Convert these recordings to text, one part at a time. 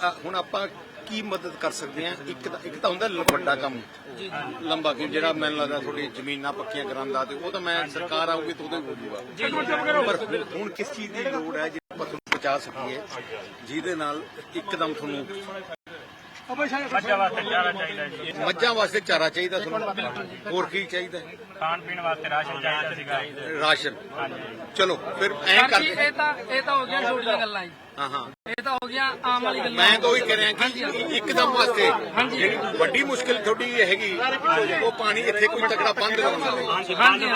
ਅ, ਹੁਣ ਆਪਾਂ ਕੀ ਮਦਦ ਕਰ ਸਕਦੇ ਹਾਂ? ਇੱਕ ਤਾਂ ਇੱਕ ਤਾਂ ਹੁੰਦਾ ਲ- ਵੱਡਾ ਕੰਮ। ਲੰਬਾ ਕਿ ਜਿਹੜਾ ਮੈਨੂੰ ਲੱਗਦਾ ਥੋੜੀ ਜ਼ਮੀਨਾਂ ਪੱਕੀਆਂ ਕਰਾਂਦਾ ਤੇ ਉਹ ਤਾਂ ਮੈਂ ਸਰਕਾਰ ਆਊਗੀ ਤਾਂ ਉਹਦੇ ਹੋ ਜਾਊਗਾ ਪਰ ਹੁਣ- ਹੁਣ ਕਿਸ ਚੀਜ਼ ਦੀ ਲੋੜ ਹੈ ਜਿਹੜੀ ਆਪਾਂ ਤੁਹਾਨੂੰ ਪਹੁੰਚਾ ਸਕੀਏ ਜਿਹਦੇ ਨਾਲ ਇੱਕਦਮ ਤੁਹਾਨੂੰ ਮੱਝਾਂ ਵਾਸਤੇ ਚਾਰਾ ਚਾਹੀਦਾ ਜੀ। ਮੱਝਾਂ ਵਾਸਤੇ ਚਾਰਾ ਚਾਹੀਦਾ ਤੁਹਾਨੂੰ? ਹੋਰ ਕੀ ਚਾਹੀਦਾ? ਖਾਣ ਪੀਣ ਵਾਸਤੇ ਰਾਸ਼ਨ ਚਾਹੀਦਾ ਸੀਗਾ। ਰਾਸ਼ਨ। ਹਾਂਜੀ। ਚਲੋ ਫਿਰ ਐਂ ਕਰਦੇ। ਇਹ ਤਾਂ ਇਹ ਤਾਂ ਹੋ ਗਿਆ ਛੋਟੀਆਂ ਗੱਲਾਂ ਜੀ। ਹਾਂ ਹਾਂ। ਇਹ ਤਾਂ ਹੋ ਗਿਆ ਆਮ ਵਾਲੀ ਗੱਲਾਂ। ਮੈਂ ਤਾਂ ਉਹੀ ਕਹਿ ਰਿਹਾ ਕਿ ਇੱਕਦਮ ਵਾਸਤੇ ਜਿਹੜੀ ਵੱਡੀ ਮੁਸ਼ਕਿਲ ਤੁਹਾਡੀ ਇਹ ਹੈਗੀ ਉਹ ਪਾਣੀ ਇੱਥੇ ਕੋਈ ਤਕੜਾ ਬੰਦ ਕਰਾਉਣਾ ਹਾਂਜੀ ਹਾਂਜੀ।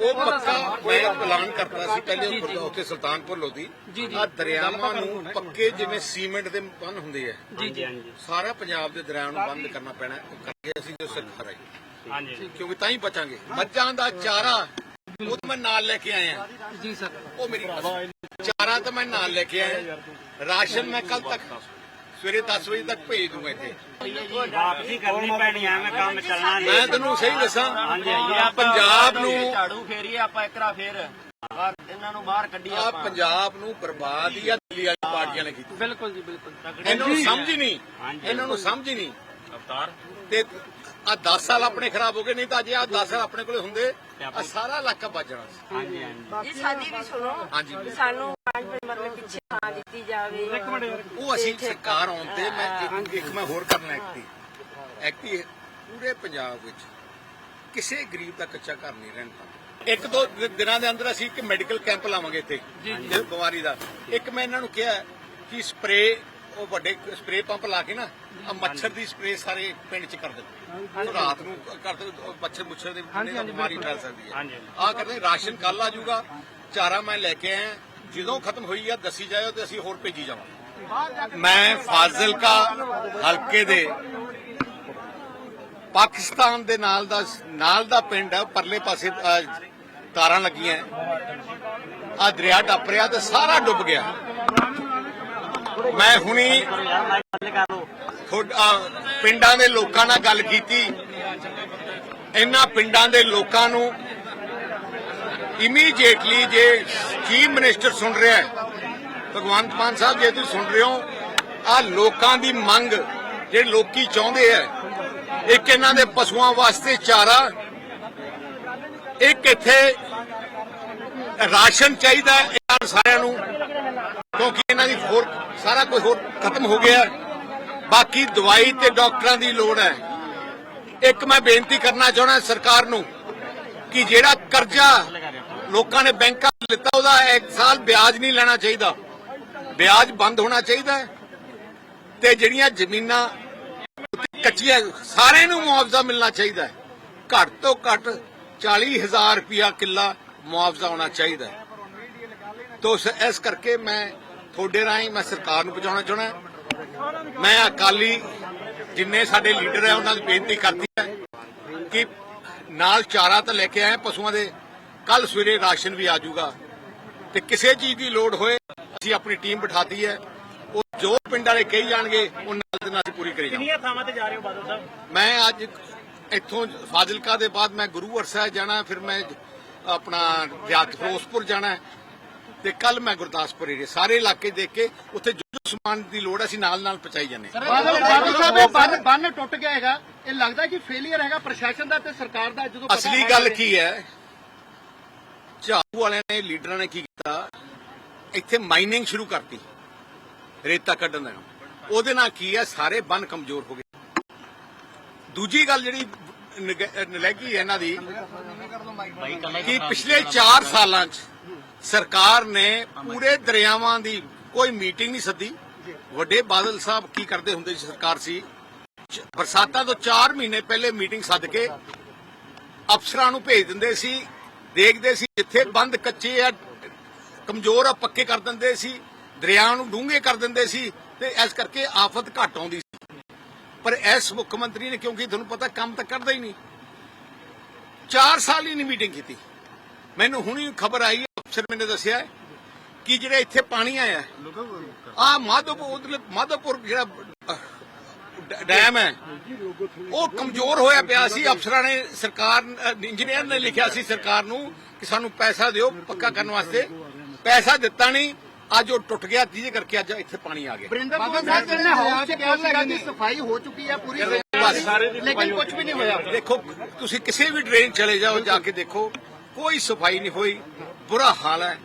ਉਹ ਪੱਕਾ ਮੈਂ ਐਲਾਨ ਕਰਤਾ ਸੀ ਪਹਿਲੇ ਉੱਥੇ ਸੁਲਤਾਨਪੁਰ ਲੋਧੀ। ਜੀ, ਜੀ। ਆ ਦਰਿਆਵਾਂ ਨੂੰ ਪੱਕੇ ਜਿਵੇਂ ਸੀਮੈਂਟ ਦੇ ਬੰਨ ਹੁੰਦੇ ਆ। ਜੀ ਜੀ। ਸਾਰਾ ਪੰਜਾਬ ਦੇ ਦਰਿਆ ਨੂੰ ਬੰਦ ਕਰਨਾ ਪੈਣਾ ਉਹ ਕਰਕੇ ਅਸੀਂ ਜੋ ਸਰਕਾਰ ਆਈ ਹਾਂਜੀ। ਕਿਉਂਕਿ ਤਾਂ ਹੀ ਬਚਾਂਗੇ। ਮੱਝਾਂ ਦਾ ਚਾਰਾ ਉਹ ਤਾਂ ਮੈਂ ਨਾਲ ਲੈ ਕੇ ਆਇਆ। ਜੀ ਸਰ। ਉਹ ਮੇਰੀ ਚਾਰਾ ਤਾਂ ਮੈਂ ਨਾਲ ਲੈ ਕੇ ਆਇਆ। ਰਾਸ਼ਨ ਮੈਂ ਕੱਲ ਤੱਕ ਸਵੇਰੇ 10 ਵਜੇ ਤੱਕ ਭੇਜ ਦੂੰਗਾ ਇੱਥੇ। ਵਾਪਸੀ ਕਰਨੀ ਪੈਣੀ ਐ ਮੈਂ ਕੰਮ ਚੱਲਣਾ ਨਹੀਂ। ਮੈਂ ਤੈਨੂੰ ਸਹੀ ਦੱਸਾਂ। ਪੰਜਾਬ ਨੂੰ ਆਪਾਂ ਇਕਰਾ ਫੇਰ ਬਾਹਰ ਇਹਨਾਂ ਨੂੰ ਬਾਹਰ ਕੱਢੀਏ ਆ ਆਪਾਂ। ਪੰਜਾਬ ਨੂੰ ਬਰਬਾਦ ਹੀ ਆ ਦਿੱਲੀ ਵਾਲੀ ਪਾਰਟੀਆਂ ਨੇ ਕੀਤੀ। ਬਿਲਕੁਲ ਜੀ ਬਿਲਕੁਲ। ਇਹਨਾਂ ਨੂੰ ਸਮਝ ਹੀ ਨਹੀਂ। ਇਹਨਾਂ ਨੂੰ ਸਮਝ ਹੀ ਨਹੀਂ। ਅਵਤਾਰ। ਤੇ ਆ 10 ਸਾਲ ਆਪਣੇ ਖਰਾਬ ਹੋ ਗਏ ਨਹੀਂ ਤਾਂ ਜੇ ਆ 10 ਸਾਲ ਆਪਣੇ ਕੋਲੇ ਹੁੰਦੇ ਆ ਸਾਰਾ ਇਲਾਕਾ ਬਚ ਜਾਣਾ ਸੀ। ਹਾਂਜੀ ਹਾਂਜੀ। ਜੀ ਸਾਡੀ ਵੀ ਸੁਣੋ ਹਾਂਜੀ। ਸਾਨੂੰ ਪੰਜ ਮਰਲੇ ਪਿੱਛੇ ਥਾਂ ਦਿੱਤੀ ਜਾਵੇ। ਉਹ ਅਸੀਂ ਸਰਕਾਰ ਆਉਣ ਤੇ ਮੈਂ ਇੱਕ- ਇੱਕ ਮੈਂ ਹੋਰ ਕਰਨਾ ਐਕਟੀ ਐਕਟੀ ਪੂਰੇ ਪੰਜਾਬ ਵਿੱਚ ਕਿਸੇ ਗਰੀਬ ਦਾ ਕੱਚਾ ਘਰ ਨਹੀਂ ਰਹਿਣ ਪਾਉਂਦਾ ਇੱਕ ਦੋ ਦਿਨਾਂ ਦੇ ਅੰਦਰ ਅਸੀਂ ਇੱਕ ਮੈਡੀਕਲ ਕੈਂਪ ਲਾਵਾਂਗੇ ਇੱਥੇ ਇਸ ਬਿਮਾਰੀ ਦਾ। ਇੱਕ ਮੈਂ ਇਹਨਾਂ ਨੂੰ ਕਿਹਾ ਕਿ ਸਪਰੇ ਉਹ ਵੱਡੇ ਸਪਰੇ ਪੰਪ ਲਾ ਕੇ ਨਾ ਆ ਮੱਛਰ ਦੀ ਸਪਰੇ ਸਾਰੇ ਪਿੰਡ 'ਚ ਕਰ ਦਿੰਦੇ। ਰਾਤ ਨੂੰ ਕਰ ਦੇ ਮੱਛਰ ਮੁੱਛਰ ਦੇ ਬਿਮਾਰੀ ਫੈਲ ਸਕਦੀ ਹੈ। ਆ ਕਰਦੇ ਰਾਸ਼ਨ ਕੱਲ ਆ ਜਾਊਗਾ ਚਾਰਾ ਮੈਂ ਲੈ ਕੇ ਆਇਆ। ਜਦੋਂ ਖਤਮ ਹੋਈ ਆ ਦੱਸੀ ਜਾਇਓ ਤੇ ਅਸੀਂ ਹੋਰ ਭੇਜੀ ਜਾਵਾਂਗੇ। ਮੈਂ ਫਾਜ਼ਿਲਕਾ ਹਲਕੇ ਦੇ ਪਾਕਿਸਤਾਨ ਦੇ ਨਾਲ ਦਾ ਨਾਲ ਦਾ ਪਿੰਡ ਹੈ ਪਰਲੇ ਪਾਸੇ ਤਾਰਾਂ ਲੱਗੀਆਂ। ਆ ਦਰਿਆ ਟੱਪ ਰਿਹਾ ਤੇ ਸਾਰਾ ਡੁੱਬ ਗਿਆ। ਮੈਂ ਹੁਣੀ ਪਿੰਡਾਂ ਦੇ ਲੋਕਾਂ ਨਾਲ ਗੱਲ ਕੀਤੀ। ਇਹਨਾਂ ਪਿੰਡਾਂ ਦੇ ਲੋਕਾਂ ਨੂੰ ਇਮੀਡੀਏਟਲੀ ਜੇ ਚੀਫ ਮਿਨਿਸਟਰ ਸੁਣ ਰਿਹਾ ਹੈ, ਭਗਵੰਤ ਮਾਨ ਸਾਹਿਬ ਜੇ ਤੁਸੀਂ ਸੁਣ ਰਹੇ ਹੋ ਆ ਲੋਕਾਂ ਦੀ ਮੰਗ ਜਿਹੜੇ ਲੋਕੀ ਚਾਹੁੰਦੇ ਆ ਇੱਕ ਇਹਨਾਂ ਦੇ ਪਸ਼ੂਆਂ ਵਾਸਤੇ ਚਾਰਾ ਇੱਕ ਇੱਥੇ ਰਾਸ਼ਨ ਚਾਹੀਦਾ ਇਹਨਾਂ ਸਾਰਿਆਂ ਨੂੰ, ਕਿਉਂਕਿ ਇਹਨਾਂ ਦੀ ਹੋਰ ਸਾਰਾ ਕੁਝ ਹੋਰ ਖਤਮ ਹੋ ਗਿਆ ਬਾਕੀ ਦਵਾਈ ਤੇ ਡਾਕਟਰਾਂ ਦੀ ਲੋੜ ਹੈ। ਇੱਕ ਮੈਂ ਬੇਨਤੀ ਕਰਨਾ ਚਾਹੁੰਦਾ ਸਰਕਾਰ ਨੂੰ ਕਿ ਜਿਹੜਾ ਕਰਜ਼ਾ ਲੋਕਾਂ ਨੇ ਬੈਂਕਾਂ ਤੋਂ ਲਿੱਤਾ, ਉਹਦਾ ਇੱਕ ਸਾਲ ਵਿਆਜ ਨਹੀਂ ਲੈਣਾ ਚਾਹੀਦਾ। ਵਿਆਜ ਬੰਦ ਹੋਣਾ ਚਾਹੀਦਾ ਤੇ ਜਿਹੜੀਆਂ ਜ਼ਮੀਨਾਂ ਕੱਚੀਆਂ, ਸਾਰਿਆਂ ਨੂੰ ਮੁਆਵਜ਼ਾ ਮਿਲਣਾ ਚਾਹੀਦਾ ਘੱਟ ਤੋਂ ਘੱਟ 40000 ਰੁਪਇਆ ਕਿੱਲਾ ਮੁਆਵਜ਼ਾ ਹੋਣਾ ਚਾਹੀਦਾ ਹੈ। ਤੋ ਇਸ ਕਰਕੇ ਮੈਂ ਤੁਹਾਡੇ ਰਾਹੀਂ ਮੈਂ ਸਰਕਾਰ ਨੂੰ ਪਹੁੰਚਾਉਣਾ ਚਾਹੁੰਦਾ ਮੈਂ ਅਕਾਲੀ ਜਿੰਨੇ ਸਾਡੇ ਲੀਡਰ ਹੈ ਉਹਨਾਂ ਨੂੰ ਬੇਨਤੀ ਕਰਦੀ ਹੈ ਕਿ ਨਾਲ ਚਾਰਾ ਤਾਂ ਲੈ ਕੇ ਆਏ ਪਸ਼ੂਆਂ ਦੇ। ਕੱਲ ਸਵੇਰੇ ਰਾਸ਼ਨ ਵੀ ਆ ਜਾਊਗਾ। ਤੇ ਕਿਸੇ ਚੀਜ਼ ਦੀ ਲੋੜ ਹੋਏ ਅਸੀਂ ਆਪਣੀ ਟੀਮ ਬਿਠਾਤੀ ਹੈ। ਉਹ ਜੋ ਪਿੰਡ ਵਾਲੇ ਕਹੀ ਜਾਣਗੇ ਉਹ ਨਾਲ ਦੇ ਨਾਲ ਪੂਰੀ ਕਰੀ ਜਾਵਾਂਗੇ। ਕਿੰਨੀਆਂ ਥਾਵਾਂ ਤੇ ਜਾ ਰਹੇ ਹੋ ਬਾਦਲ ਸਾਹਿਬ? ਮੈਂ ਅੱਜ ਇੱਥੋਂ ਫਾਜ਼ਿਲਕਾ ਦੇ ਬਾਅਦ ਮੈਂ ਗੁਰੂਵਰ ਸਾਹਿਬ ਜਾਣਾ ਫਿਰ ਮੈਂ ਆਪਣਾ ਰਿਆਤ ਫਿਰੋਜ਼ਪੁਰ ਜਾਣਾ ਤੇ ਕੱਲ ਮੈਂ ਗੁਰਦਾਸਪੁਰ ਏਰੀਆ ਸਾਰੇ ਇਲਾਕੇ ਦੇਖ ਕੇ ਉੱਥੇ ਜੋ ਜੋ ਸਮਾਨ ਦੀ ਲੋੜ ਅਸੀਂ ਨਾਲ ਨਾਲ ਪਹੁੰਚਾਈ ਜਾਂਦੇ ਬਾਦਲ ਬਾਦਲ ਸਾਹਿਬ ਇਹ ਬੰਨ ਬੰਨ ਟੁੱਟ ਗਿਆ ਹੈਗਾ। ਇਹ ਲੱਗਦਾ ਕਿ ਫੇਲਿਅਰ ਹੈਗਾ ਪ੍ਰਸ਼ਾਸਨ ਦਾ ਤੇ ਸਰਕਾਰ ਦਾ ਜਦੋਂ ਅਸਲੀ ਗੱਲ ਕਿ- ਕੀ ਹੈ ਝਾੜੂ ਵਾਲਿਆਂ ਨੇ ਲੀਡਰਾਂ ਨੇ ਕੀ ਕੀਤਾ? ਇੱਥੇ ਮਾਈਨਿੰਗ ਸ਼ੁਰੂ ਕਰਤੀ ਰੇਤਾ ਕੱਢਣ ਦਾ ਉਹਦੇ ਨਾਲ ਕੀ ਹੈ ਸਾਰੇ ਬੰਨ ਕਮਜ਼ੋਰ ਹੋ ਗਏ। ਦੂਜੀ ਗੱਲ ਜਿਹੜੀ ਨਲੈਕੀ ਹੈ ਇਹਨਾਂ ਦੀ ਕਿ ਪਿਛਲੇ 4 ਸਾਲਾਂ 'ਚ ਸਰਕਾਰ ਨੇ ਪੂਰੇ ਦਰਿਆਵਾਂ ਦੀ ਕੋਈ ਮੀਟਿੰਗ ਨਹੀਂ ਸੱਦੀ। ਵੱਡੇ ਬਾਦਲ ਸਾਹਿਬ ਕੀ ਕਰਦੇ ਹੁੰਦੇ ਸੀ ਸਰਕਾਰ ਸੀ? ਬਰਸਾਤਾਂ ਤੋਂ 4 ਮਹੀਨੇ ਪਹਿਲੇ ਮੀਟਿੰਗ ਸੱਦ ਕੇ ਅਫਸਰਾਂ ਨੂੰ ਭੇਜ ਦਿੰਦੇ ਸੀ ਦੇਖਦੇ ਸੀ ਜਿੱਥੇ ਬੰਦ ਕੱਚੇ ਆ ਕਮਜ਼ੋਰ ਆ ਪੱਕੇ ਕਰ ਦਿੰਦੇ ਸੀ ਦਰਿਆ ਨੂੰ ਡੂੰਘੇ ਕਰ ਦਿੰਦੇ ਸੀ ਤੇ ਇਸ ਕਰਕੇ ਆਫਤ ਘਟ ਆਉਂਦੀ ਪਰ ਇਸ ਮੁੱਖ ਮੰਤਰੀ ਨੇ ਕਿਉਂਕਿ ਤੁਹਾਨੂੰ ਪਤਾ ਕੰਮ ਤਾਂ ਕਰਦਾ ਹੀ ਨਹੀਂ। 4 ਸਾਲ ਹੀ ਨਹੀਂ ਮੀਟਿੰਗ ਕੀਤੀ। ਮੈਨੂੰ ਹੁਣੀ ਖਬਰ ਆਈ ਹੈ, ਅਫਸਰ ਮੈਨੂੰ ਦੱਸਿਆ ਕਿ ਜਿਹੜਾ ਇੱਥੇ ਪਾਣੀ ਆਇਆ ਆ ਮਾਧੋਪੁਰ ਮਾਧੋਪੁਰ ਜਿਹੜਾ ਡੈਮ ਹੈ ਉਹ ਕਮਜ਼ੋਰ ਹੋਇਆ ਪਿਆ ਸੀ। ਅਫਸਰਾਂ ਨੇ ਸਰਕਾਰ ਇੰਜੀਨੀਅਰ ਨੇ ਲਿਖਿਆ ਸੀ ਸਰਕਾਰ ਨੂੰ ਕਿ ਸਾਨੂੰ ਪੈਸਾ ਦਿਓ ਪੱਕਾ ਕਰਨ ਵਾਸਤੇ। ਪੈਸਾ ਦਿੱਤਾ ਨਹੀਂ। ਅੱਜ ਉਹ ਟੁੱਟ ਗਿਆ ਜਿਹਦੇ ਕਰਕੇ ਅੱਜ ਇੱਥੇ ਪਾਣੀ ਆ ਗਿਆ। ਭਵਨ ਸਾਹਿਬ ਨੇ ਹਾਊਸ ਚ ਕਿਹਾ ਸੀਗਾ ਕਿ ਸਫ਼ਾਈ ਹੋ ਚੁੱਕੀ ਹੈ ਪੂਰੀ ਲੇਕਿਨ ਕੁਝ ਵੀ ਨਹੀਂ ਹੋਇਆ। ਦੇਖੋ ਤੁਸੀਂ ਕਿਸੇ ਵੀ ਡਰੇਨ ਚਲੇ ਜਾਓ ਜਾ ਕੇ ਦੇਖੋ ਕੋਈ ਸਫ਼ਾਈ ਨਹੀਂ ਹੋਈ ਬੁਰਾ ਹਾਲ ਹੈ।